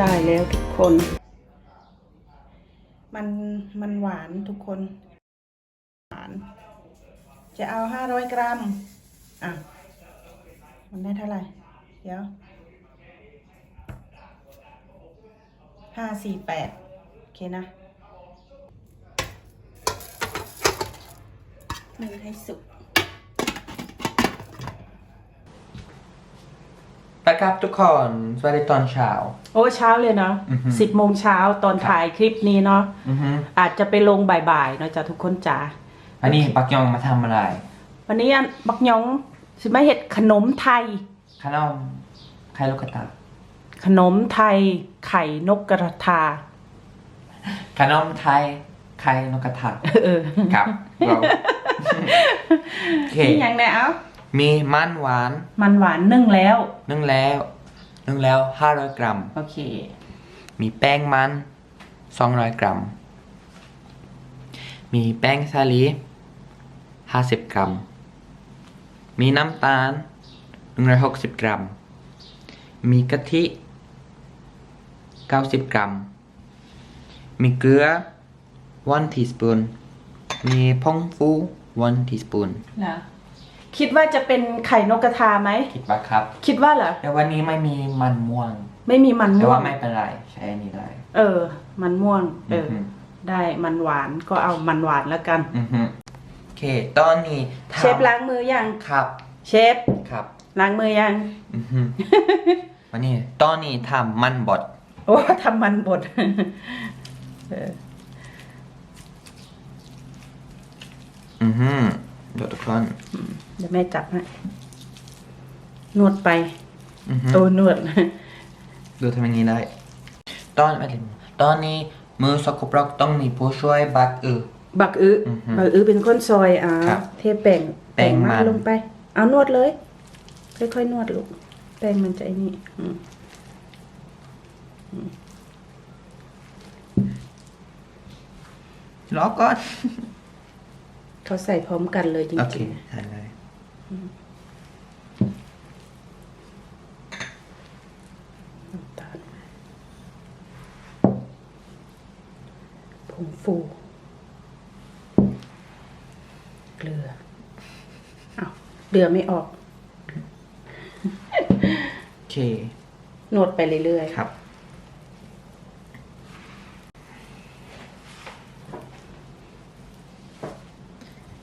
ได้แล้วทุกคน มันมันหวานทุกคน หวาน จะเอาห้าร้อยกรัม อะ มันได้เท่าไหร่ เดี๋ยวห้าสี่แปดโอเคนะหนึ่งให้สุก ไปครับทุกคนสวัสดีตอนเช้า โอ้เช้าเลยเนาะอือฮึ สิบโมงเช้าตอนถ่ายคลิปนี้เนาะอือฮึอาจจะไปลงบ่ายๆเนาะจ้ะทุกคนจ๋าอันนี้ปักยองมาทำอะไร วันนี้อันบักหยองสิมาเห็ดขนมไทย ขนมไข่ลูกกระตาขนมไทย ไข่นกกระทา ขนมไทยไข่นกกระทาเออครับเราโอเคนี่ยังไงเอ้า มีมันหวาน มันหวานนึ่งแล้ว นึ่งแล้ว นึ่งแล้ว 500 กรัม โอเค มีแป้งมัน 200 กรัม มีแป้งสาลี50 กรัม มีน้ำตาล 160 กรัม มีกะทิ 90 กรัม มีเกลือ1ทีสปูนมีผงฟู1ทีสปูนนะ คิดว่าจะเป็นไข่นกกระทาไหม คิดว่าครับ คิดว่าเหรอ แต่วันนี้ไม่มีมันม่วง ไม่มีมันแต่ม่วว่าง ไม่เป็นไรใช้อันนี้ได้เออ มันม่วง เออออฮึได้มันหวานก็เอามันหวานแล้วกัน อือฮึโอเค ตอนนี้ทำเชฟล้างมือยัง ครับ เชฟครับ ล้างมือยัง อือฮึ วันนี้ตอนนี้ทำมันบดโอ้ทำมันบดเอออือฮึเดี๋ยวทุกคน เดี๋ยวแม่จับให้นวดไป อือฮึโอ้นวด ดูทำอย่างนี้ได้ ตอนอะไรตอนนี้มือสกปรกต้องมีผู้ช่วยบักอือบักอื้อออฮึบักอื้อเป็นคนซอยอ่าครับเทแป้งแป้งมัน ลงไป เอานวดเลย ค่อยๆนวดลูกแป้งมันจะไอ้นี่อืมรอก่อน เขาใส่พร้อมกันเลยจโอเคริงใช่เลยๆ น้ำตาลผงฟู เกลืออ้าวเดือไม่ออก โอเคนวดไปเรื่อยๆครับ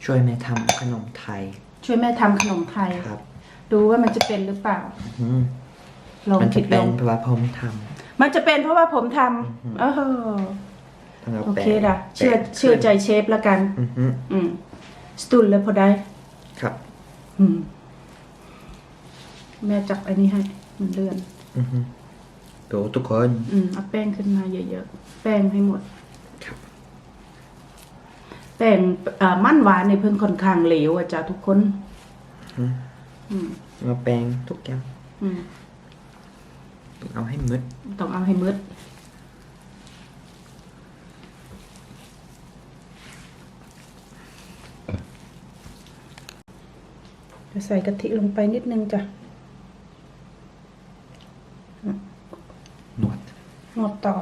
ช่วยแม่ทำขนมไทย ช่วยแม่ทำขนมไทย ครับดูว่ามันจะเป็นหรือเปล่า อืมลองมันจะผิดลเป็นองเพราะว่าผมท มันจะเป็นเพราะว่าผมทอืมำเออำต้องเอาโอแป้งเคด่ะเชื่อแป้งเชื่อใจเชฟละกัน อือฮึอืมสตูนแล้วพอได้ ครับ อืม แม่จับอันนี้ให้ มันเลื่อน อือฮึดูทุกคน อืมเอาแป้งขึ้นมาเยอะๆ แป้งให้หมดครับ แป้งเอ่อมันหวานในเพิ่งค่อนข้างเหลวอะจ้ะทุกคนอืมอืมเอาแป้งทุกอย่างอืมต้องเอาให้มืดต้องเอาให้มืดจะใส่กะทิลงไปนิดนึงจ้ะ หนวด นวดต่อ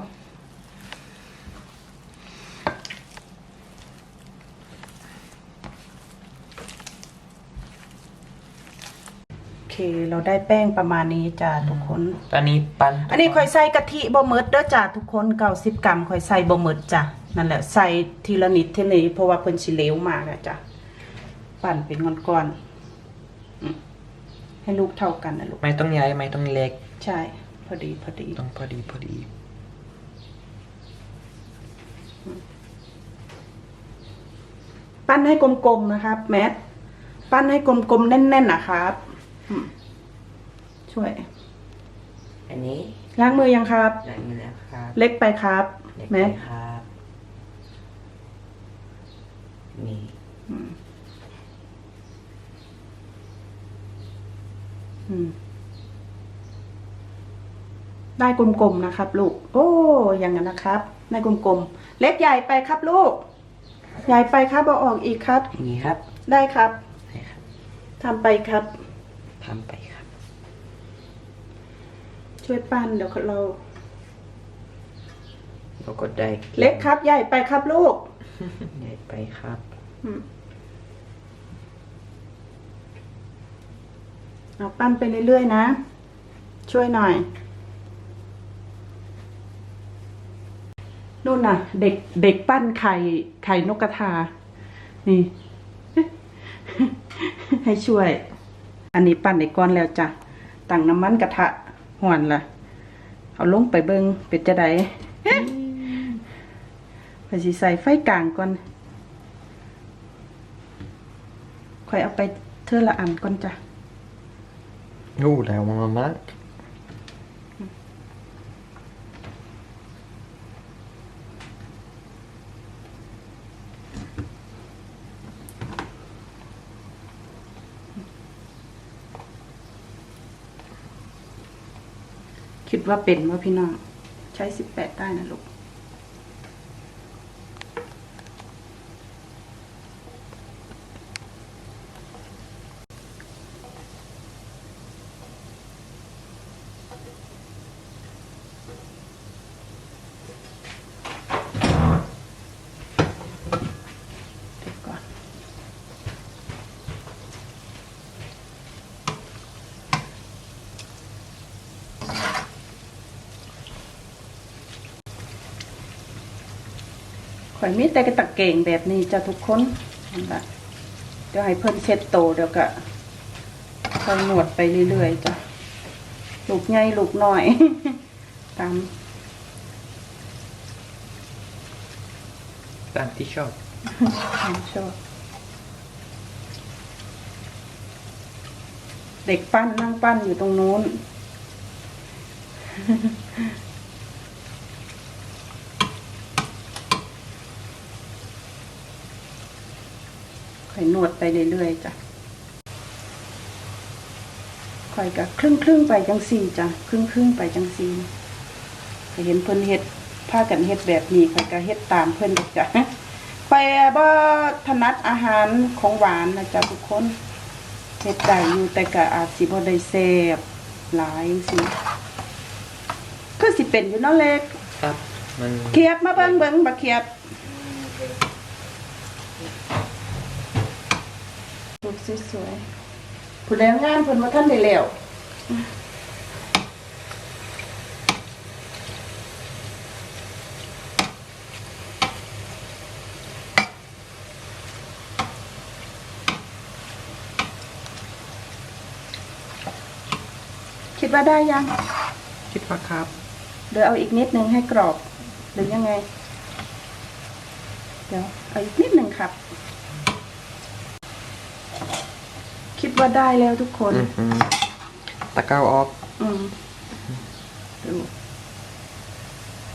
โอ เค เราได้แป้งประมาณนี้จ้ะทุกคนตอนนี้ปั้นอันนี้ข่อยใส่กะทิบ่หมดเด้อจ้ะทุกคนเก้าสิบกรัมข่อยใส่บ่หมดจ้ะนั่นแหละใส่ทีละนิดทีละนิดเพราะว่าเพิ่นสิเหลวมากอะจ้ะปั่นเป็นก้อนๆอืมให้ลูกเท่ากันนะลูกไม่ต้องใหญ่ไม่ต้องเล็ก ใช่ พอดีพอดีต้องพอดีพอดีปั้นให้กลมๆนะครับ แมท ปั้นให้กลมๆแน่นๆนะครับอืม ช่วย อันนี้ล้างมือยังครับอย่างนี้แล้วครับเล็กไปครับแมทครับนี่อืม ได้กลมๆนะครับ ลูก โอ้อย่างนั้นนะครับ ได้กลมๆ เล็กใหญ่ไปครับลูก ใหญ่ไปครับเอาออกอีกครับ อย่างนี้ครับ ได้ครับใช่ครับ ทำไปครับ ทำไปครับช่วยปั้นเดี๋ยวเราแล้วก็ได้เล็กครับ ใหญ่ไปครับลูก ใหญ่ไปครับอืมเอาปั้นไปเรื่อยๆนะ ช่วยหน่อยนู่นน่ะ เด็กเด็กปั้นไข่ไข่นกกระทา นี่ ให้ช่วย อันนี้ปั้นในก้อนแล้วจ้ะตั้งน้ำมันกระทะห่วนละเอาลงไปเบิงเป็ดจะไดไปสิใส่ไฟกลางก่อนค่อยเอาไปเทอละอันก่อนจ้ะโอ้แล้วมันมาก ดว่าเป็นว่าพี่น้อง ใช้สิบแปดได้นะลูก ข่อยมีแต่กระตักเก่งแบบนี้จะทุกคนนั่นละเดี๋ยวให้เพิ่นเช็ดโตเดี๋ยวก็ค่อยหนวดไปเรื่อยๆจ้ะลูกใหญ่ลูกน้อยตามตามที่ชอบความชอบเด็กปั้นนั่งปั้นอยู่ตรงนู้น อยนวดไปเรื่อยๆจ้ะค่อยกับครึ่งครึ่งๆไปจังสี่จ้ะครึ่งครึ่งๆไปจังสี่ข้อยเห็นเพิ่นเฮ็ดพากันเฮ็ดแบบนี้ค่อยก็เฮ็ดตามเพิ่นดอกจ้ะค่อยบ่ถนัดอาหารของหวานนะจ๊ะทุกคนเฮ็ดได้อยู่แต่ก็อาจสิบ่ได้แซ่บหลายจังซี่ก็สิเป็นอยู่เนาะเล็กครับ มันเขียบมาเบิ่งเบิ่งบักเขียบ ลูกสวยๆผู้แรงงานเพิ่นว่าท่านได้แล้วคิดว่าได้ยัง คิดว่าครับ เดี๋ยวเอาอีกนิดนึงให้กรอบ หรือยังไง เดี๋ยวเอาอีกนิดหนึ่งครับ คิด ว่าได้แล้วทุกคน อือหือตะเก้าออก อืมดู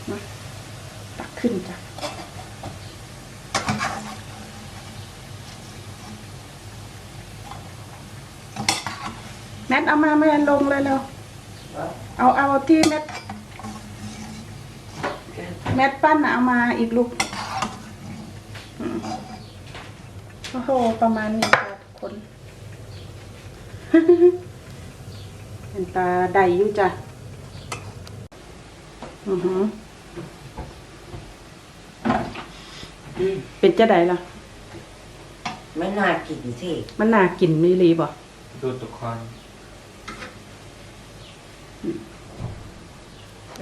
มาตักขึ้นจ้ะแมทเอามาแม่ลงเลยเร็วเอาเอาที่แมทแมทปั้นน่ะเอามาอีกลูกอืมโอ้โหประมาณนี้ค่ะทุกคน เป็นตาใดอยู่จ้ะ อือหือ เป็นจะใดล่ะไม่น่ากินสิมันน่ากินมีรีบ่ดูทุกคน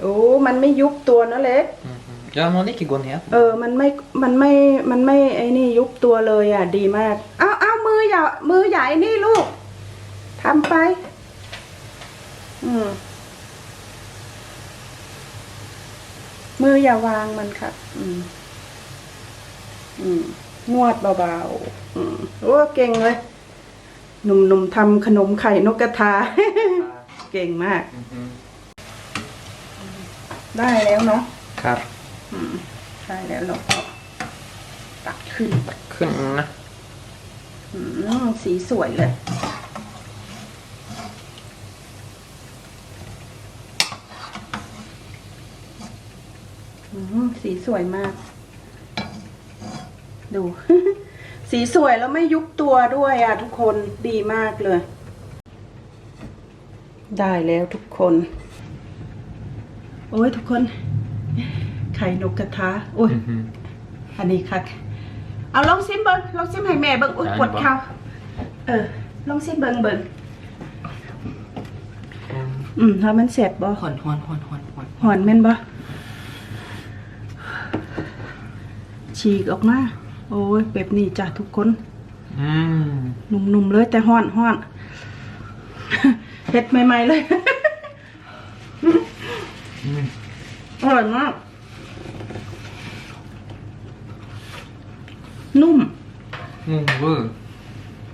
โอ้ มันไม่ยุบตัวนะเล็กอือหือ Ja, man ikke gå ned. เออ มันไม่ มันไม่ มันไม่ไอ้นี่ยุบตัวเลยอะ ดีมาก เอาเอามืออย่า มือใหญ่นี่ลูก ทำไป อืม มืออย่าวางมันครับ อืม อืมนวดเบาๆ อืม โอ้ เก่งเลย หนุ่มๆทำขนมไข่นกกระทา เก่งมากอือหือได้แล้วเนาะ ครับ อืม ได้แล้วเราก็ตักขึ้น ขึ้นนะ อืม สีสวยเลย อืม สีสวยมาก ดู สีสวยแล้วไม่ยุบตัวด้วยอะ ทุกคนดีมากเลย ได้แล้วทุกคน โอ้ยทุกคน ไข่นกกระทะโอ้ยอันนี้ค่ะเอาลองซิมเบิงลองซิมให้แม่เบิงอุ้ยได้ปวดบ่เข่าเออลองซิมเบิงเบิงอืมถ้ามันเสร็จบ่หอนหอนหอนหอนหอนหอนแม่นบ่ ฉีกออกมาโอ้ยแบบนี้จ้ะทุกคนอืมนุ่มๆเลยแต่ห้อนห้อนเฮ็ดใหม่ๆเลยอืมอร่อยมาก นุ่มงงเวอร์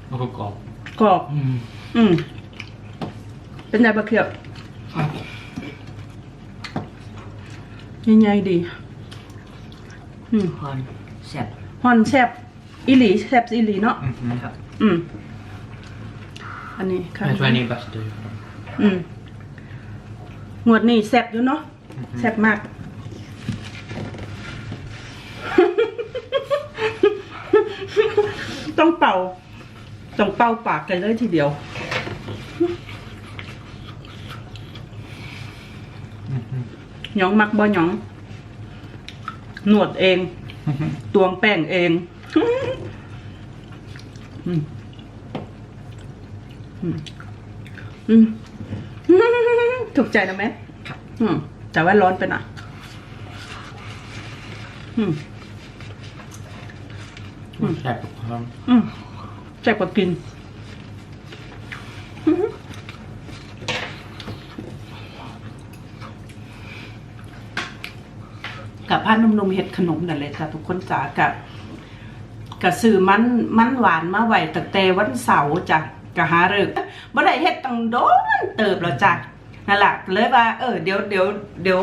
แล้วก็กรอบกรอบอืมอืม เป็นไงบะเขียบยังไงดี อืมหอน แซ่บฮอนแซบอีหลีแซบอีหลีเนาะอืมครับอืม อันนี้ค่ะ Jag tror jag är bäst du. อืมงวดนี้แซบอยู่เนาะแซบมาก ต้องเป่า ต้องเป่าปากกันเลยทีเดียว หยองมักบ่หยอง หนวดเอง ตวงแป้งเองอืมอืมอืมถูกใจนะแม่อืมแต่ว่าร้อนไปหน่อยอืม Släpp på honom. อืมแซ่บกว่ากิน กับผ้านุ่มๆเห็ดขนมนั่นเลยจ้ะทุกคนจ๋ากับกับซื้อมันมันหวานมาไว้ตั้งแต่วันเสาร์จ้ะกะหาเลิกษ์บ่ได้เฮ็ดตั้งโดนเติบแล้วจ้ะนั่นแหละก็เลยว่า เออเดี๋ยวเดี๋ยวเดี๋ยว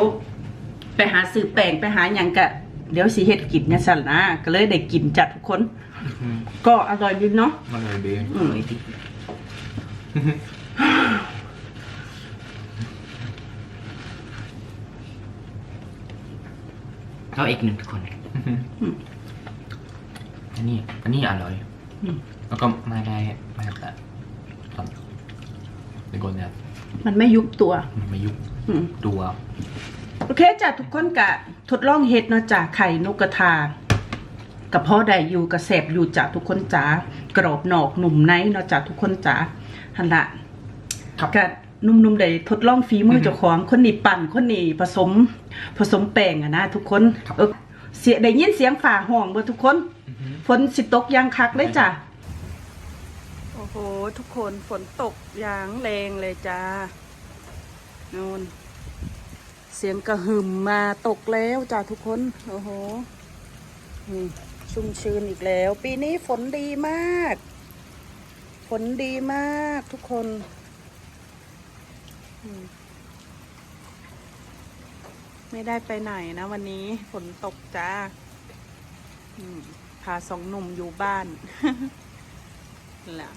ไปหาซื้อแป้งไปหาหยังกะเดี๋ยวสิเฮ็ดกินเนี่ยสั่นนะก็เลยได้กินจ้ะทุกคน ก็อร่อยดีเนาะ Man har ju det. อืมก็อีกหนึ่งคนอันนี้ อันนี้อร่อยอืมแล้วก็ไม่ได้ไม่แต่ตอน det går ner มันไม่ยุบตัว มันไม่ยุบอืมตัว โอเคจ้ะทุกคนกะ ทดลองเฮ็ดเนาะจ้ะไข่นกกระทากับพ่อได้อยู่กระแสบอยู่จ้ะทุกคนจ๋ากรอบนอกหนุ่มในเนาะจ้ะทุกคนจ๋าหันละครับกะ นุ่มๆได้ทดลองฝีมือเจ้าของคนนี้ปั่นคนนี้ผสมผสมแป้งอะนะทุกคนเออเสียได้ยินเสียงฝ่าห้องบ่ทุกคนฝนสิตกอยางคักเลยจ้ะโอ้โหทุกคนฝนตกอย่างแรงเลยจ้านู่นเสียงกระหึ่มมาตกแล้วจ้าทุกคนโอ้โหนี่ชุ่มชื้นอีกแล้ว ปีนี้ฝนดีมาก ฝนดีมากทุกคนอืม ไม่ได้ไปไหนนะวันนี้ฝนตกจ้าพาสองหนุ่มอยู่บ้านนั่นแหละ